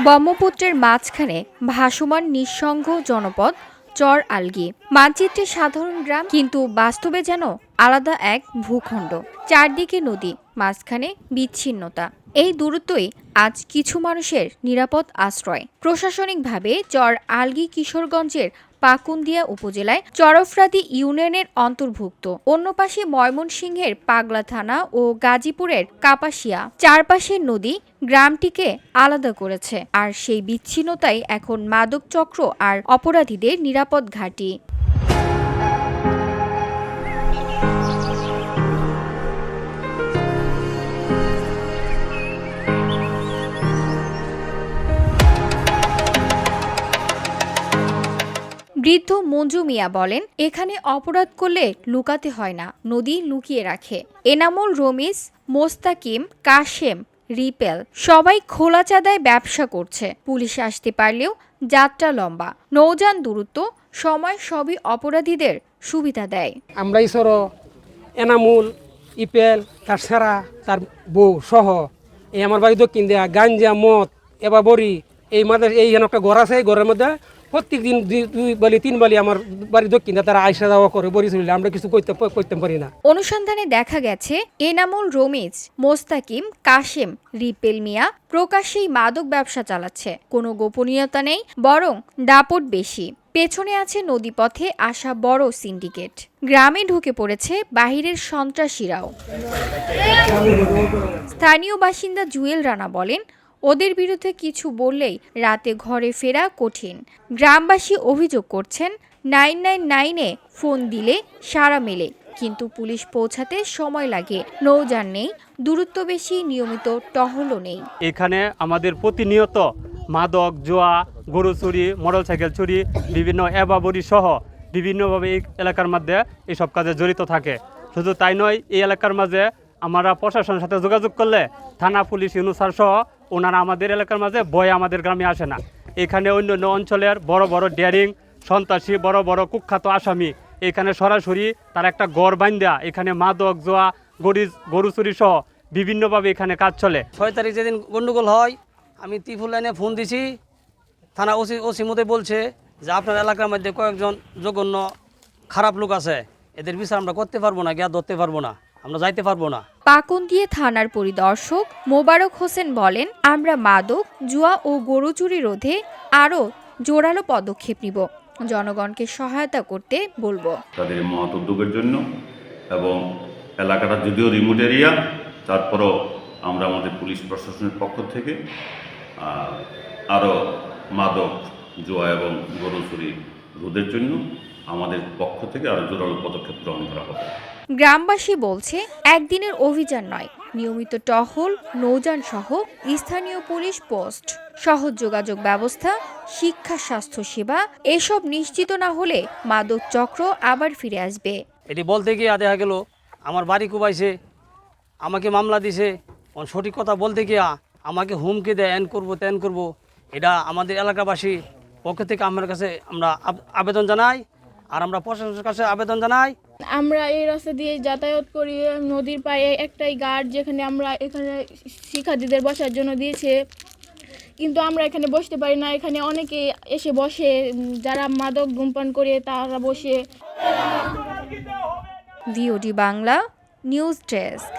ব্রহ্মপুত্রের মাঝখানে ভাসমান নিঃসঙ্গ জনপদ চর আলগি। মানচিত্রে সাধারণ গ্রাম, কিন্তু বাস্তবে যেন আলাদা এক ভূখণ্ড। চারদিকে নদী, মাঝখানে বিচ্ছিন্নতা। এই দূরত্বই আজ কিছু মানুষের নিরাপদ আশ্রয়। প্রশাসনিকভাবে চর আলগি কিশোরগঞ্জের পাকুন্দিয়া উপজেলায় চরফরাদি ইউনিয়নের অন্তর্ভুক্ত। অন্য পাশে ময়মনসিংহের পাগলা থানা ও গাজীপুরের কাপাসিয়া। চারপাশের নদী গ্রামটিকে আলাদা করেছে। আর সেই বিচ্ছিন্নতাই এখন মাদক চক্র আর অপরাধীদের নিরাপদ ঘাঁটি। বৃদ্ধ মঞ্জু মিয়া বলেন, এখানে অপরাধ করলে লুকাতে হয় না, নদী লুকিয়ে রাখে। এনামুল রমিস মোস্তাকিম, কাশেম, রিপেল, সবাই খোলা চাঁদায় ব্যবসা করছে। পুলিশ আসতে পারলেও যাত্রা লম্বা। নৌযান দূরত্ব সময় সবই অপরাধীদের সুবিধা দেয়। আমরা ঈশ্বর এনামুল ইপেল তার সেরা তার বউ সহ এই আমার বাড়ি দক্ষিণ দেয়া, গাঞ্জা, মদ এবার বড়ি এই মাদের এই একটা ঘর আছে, এই ঘরের মধ্যে প্রত্যেক দিন দুই- বালি, তিন বলি আমার বাড়ি দক্ষিণ, তারা আইসা যাওয়া করে বড়ি চলিলে আমরা কিছু করতে করতে পারি না। অনুসন্ধানে দেখা গেছে, এনামুল রমিজ, মোস্তাকিম, কাশেম, রিপেল মিয়া প্রকাশ্যেই মাদক ব্যবসা চালাচ্ছে। কোনো গোপনীয়তা নেই, বরং দাপট বেশি। পেছনে আছে নদীপথে আসা বড় সিন্ডিকেট। গ্রামে ঢুকে পড়েছে বাহিরের সন্ত্রাসীরাও। স্থানীয় বাসিন্দা জুয়েল রানা বলেন ওদের বিরুদ্ধে কিছু বললেই রাতে ঘরে ফেরা কঠিন। গ্রামবাসী অভিযোগ করছেন, নাইন নাইন নাইনে ফোন দিলে সারা মেলে, কিন্তু পুলিশ পৌঁছাতে সময় লাগে। নৌযান নেই, দূরত্ব বেশি, নিয়মিত টহলও নেই। এখানে আমাদের প্রতিনিয়ত মাদক, জোয়া, গরু চুরি, মোটর সাইকেল চুরি, বিভিন্ন এবাবরি সহ বিভিন্নভাবে এই এলাকার মধ্যে এইসব কাজে জড়িত থাকে। শুধু তাই নয়, এই এলাকার মাঝে আমরা প্রশাসনের সাথে যোগাযোগ করলে থানা পুলিশ ইউনুসার সহ ওনারা আমাদের এলাকার মাঝে ভয় আমাদের গ্রামে আসে না। এখানে অন্য অন্য অঞ্চলের বড় বড় ডেয়ারিং, সন্ত্রাসী, বড় বড় কুখ্যাত আসামি, এখানে সরাসরি তার একটা গড় বান্ধা এখানে মাদক, জোয়া, গরি, গরু চুরি সহ বিভিন্নভাবে এখানে কাজ চলে। ছয় তারিখ যেদিন গন্ডগোল হয়, আমি ত্রিপুল লাইনে ফোন দিছি। থানা ওসি ওসি মতে বলছে যে আপনার এলাকার মধ্যে কয়েকজন জঘন্য খারাপ লোক আছে। এদের বিচার আমরা করতে পারব না গিয়া ধরতে পারব না। আমরা যাইতে পারব না। পাকুন্দিয়ে থানার পরিদর্শক মোবারক হোসেন বলেন আমরা মাদক জুয়া ও গরু চুরি রোধে আরও জোরালো পদক্ষেপ নিব। জনগণকে সহায়তা করতে বলব। তাদের মহৎ উদ্যোগের জন্য এবং এলাকাটা যদিও রিমোট এরিয়া তারপরও আমরা আমাদের পুলিশ প্রশাসনের পক্ষ থেকে আরও মাদক জোয়া এবং গরু চুরি রোধের জন্য আমাদের পক্ষ থেকে আরও জোরালো পদক্ষেপ গ্রহণ করা হবে। গ্রামবাসী বলছে, একদিনের অভিযান নয়। নিয়মিত টহল, নৌযান সহ স্থানীয় পুলিশ পোস্ট, সহজ যোগাযোগ ব্যবস্থা, শিক্ষা স্বাস্থ্য সেবা, এসব নিশ্চিত না হলে মাদক চক্র আবার ফিরে আসবে। এটি বলতে গিয়ে দেখা গেল, আমার বাড়ি কুবাইছে, আমাকে মামলা দিছে। সঠিক কথা বলতে গিয়া আমাকে হুমকি দেয়, এন করব, তেন করব। এটা আমাদের এলাকাবাসী পক্ষ থেকে আমার কাছে আমরা আবেদন জানাই, আর আমরা প্রশাসনের কাছে আবেদন জানাই। আমরা এই রাস্তা দিয়ে যাতায়াত করি নদীর পায়ে একটাই গার্ড যেখানে আমরা এখানে শিক্ষার্থীদের বসার জন্য দিয়েছে। কিন্তু আমরা এখানে বসতে পারি না এখানে অনেকে এসে বসে যারা মাদক ধূমপান করে তারা বসে। VOD Bangla news desk